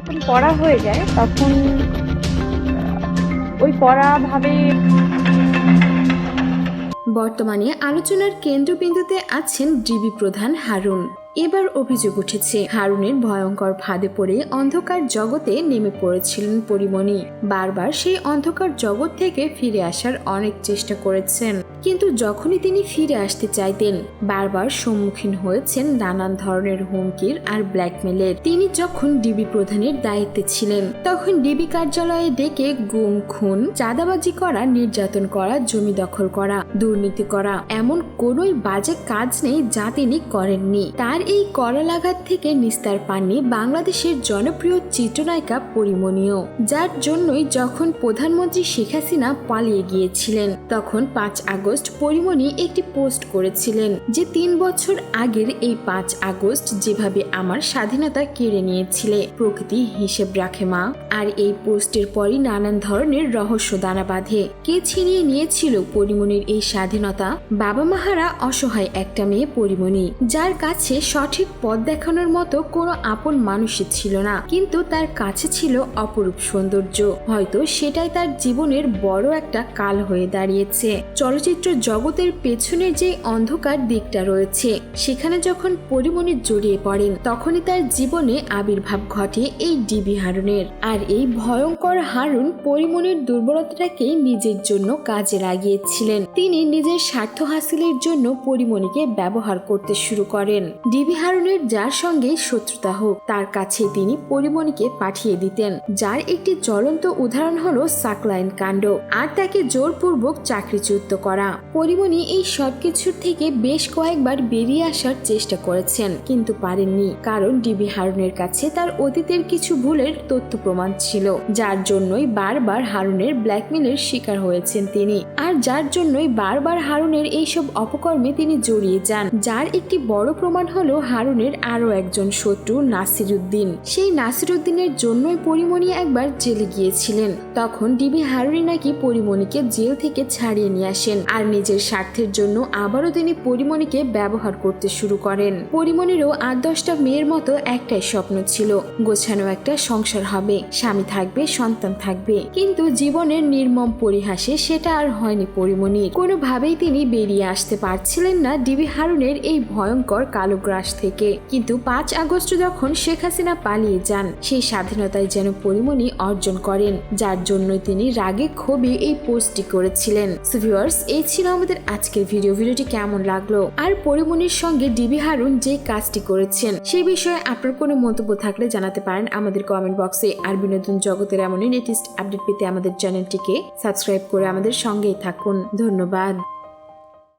যখন পড়া হয়ে যায়, তখন ওই পড়া ভাবে বর্তমানে আলোচনার কেন্দ্রবিন্দুতে আছেন ডিবি প্রধান হারুন। এবার অভিযোগ উঠেছে, হারুনের ভয়ঙ্কর ফাঁদে পড়ে অন্ধকার জগতে নেমে পড়েছিলেন পরিমণি। বারবার সেই অন্ধকার জগৎ থেকে ফিরে আসার অনেক চেষ্টা করেছেন, কিন্তু যখনই তিনি ফিরে আসতে চাইতেন, বারবার সম্মুখীন হয়েছেন নানান ধরনের হুমকির আর ব্ল্যাকমেলের। তিনি যখন ডিবি প্রধানের দায়িত্বে ছিলেন, তখন ডিবি কার্যালয়ে ডেকে গুম, খুন, চাঁদাবাজি করা, নির্যাতন করা, জমি দখল করা, দুর্নীতি করা, এমন কোনোই বাজে কাজ নেই যা তিনি করেননি। তার এই করালাঘাত থেকে নিস্তার পাননি বাংলাদেশের জনপ্রিয় চিত্রনায়িকা পরিমণীয় যার জন্যই যখন প্রধানমন্ত্রী শেখ হাসিনা পালিয়ে গিয়েছিলেন, তখন পাঁচ আগস্ট পরিমণি একটি পোস্ট করেছিলেন যে, তিন বছর আগের এই পাঁচ আগস্ট যেভাবে আমার স্বাধীনতা কেড়ে নিয়েছিলে, প্রকৃতি হিসেব রাখে মা। আর এই পোস্টের পরই নানান ধরনের রহস্য দানা বাঁধে। কে ছিনিয়ে নিয়েছিল পরিমণির এই স্বাধীনতা? বাবা মাহারা অসহায় একটা মেয়ে পরিমণি, যার কাছে সঠিক পথ দেখানোর মতো কোনো আপন মানুষই ছিল না। কিন্তু তার কাছে ছিল অপরূপ সৌন্দর্য। হয়তো সেটাই তার জীবনের বড় একটা কাল হয়ে দাঁড়িয়েছে। চলচ্চিত্র জগতের পেছনে যে অন্ধকার দিকটা রয়েছে, সেখানে যখন পরিমণি জড়িয়ে পড়েন, তখনই তার জীবনে আবির্ভাব ঘটে এই ডিবি হারুনের। আর এই ভয়ঙ্কর হারুন পরিমণির দুর্বলতাটাকে নিজের জন্য কাজে লাগিয়েছিলেন। তিনি নিজের স্বার্থ হাসিলের জন্য পরিমণিকে ব্যবহার করতে শুরু করেন। ডিবি হারুনের যার সঙ্গে শত্রুতা হোক, তার কাছে তিনি পরিমণিকে পাঠিয়ে দিতেন, যার একটি জ্বলন্ত উদাহরণ হলো সাকলাইন কাণ্ড। আর তাকে জোরপূর্বক চাকরিচ্যুত করা। পরিমণি এই সবকিছুর থেকে বেশ কয়েকবার বেরিয়ে আসার চেষ্টা করেছেন, কিন্তু পারেননি। কারণ ডিবি হারুনের কাছে তার অতীতের কিছু ভুলের তথ্য প্রমাণ ছিল, যার জন্যই বারবার হারুনের ব্ল্যাকমেলের শিকার হয়েছেন তিনি। আর যার জন্যই বারবার হারুনের এইসব অপকর্মে তিনি জড়িয়ে যান, যার একটি বড় প্রমাণ হলো হারুনের আরও একজন শত্রু নাসিরুদ্দিন। সেই নাসিরুদ্দিনের জন্যই পরিমণি একবার জেলে গিয়েছিলেন। তখন ডিবি হারুনি নাকি পরিমণিকে জেল থেকে ছাড়িয়ে নিয়ে আসেন আর নিজের স্বার্থের জন্য আবারও তিনি পরিমণিকে ব্যবহার করতে শুরু করেন। পরিমণিরও আট দশটা মেয়ের মতো একটাই স্বপ্ন ছিল, গোছানো একটা সংসার হবে, স্বামী থাকবে, সন্তান থাকবে। কিন্তু জীবনের নির্মম পরিহাসে সেটা আর হয়নি পরিমণির। কোনোভাবেই তিনি বেরিয়ে আসতে পারছিলেন না ডিবি হারুনের এই ভয়ঙ্কর কালো গ্রাস থেকে। কিন্তু পাঁচ আগস্ট যখন শেখ হাসিনা পালিয়ে যান সেই স্বাধীনতায় যেন পরিমণি অর্জন করেন যার জন্য তিনি রাগে ক্ষোভে এই পোস্টটি করেছিলেন। Viewers, এই ছিল আমাদের আজকের ভিডিও ভিডিওটি কেমন লাগল? আর পরিমণির সঙ্গে ডিবি হারুন যে কাজটি করেছেন সেই বিষয়ে আপনার কোনো মন্তব্য থাকলে জানাতে পারেন আমাদের কমেন্ট বক্সে আর বিনোদন জগতের এমনই লেটেস্ট আপডেট পেতে আমাদের চ্যানেলটিকে সাবস্ক্রাইব করে আমাদের সঙ্গেই থাকুন। ধন্যবাদ।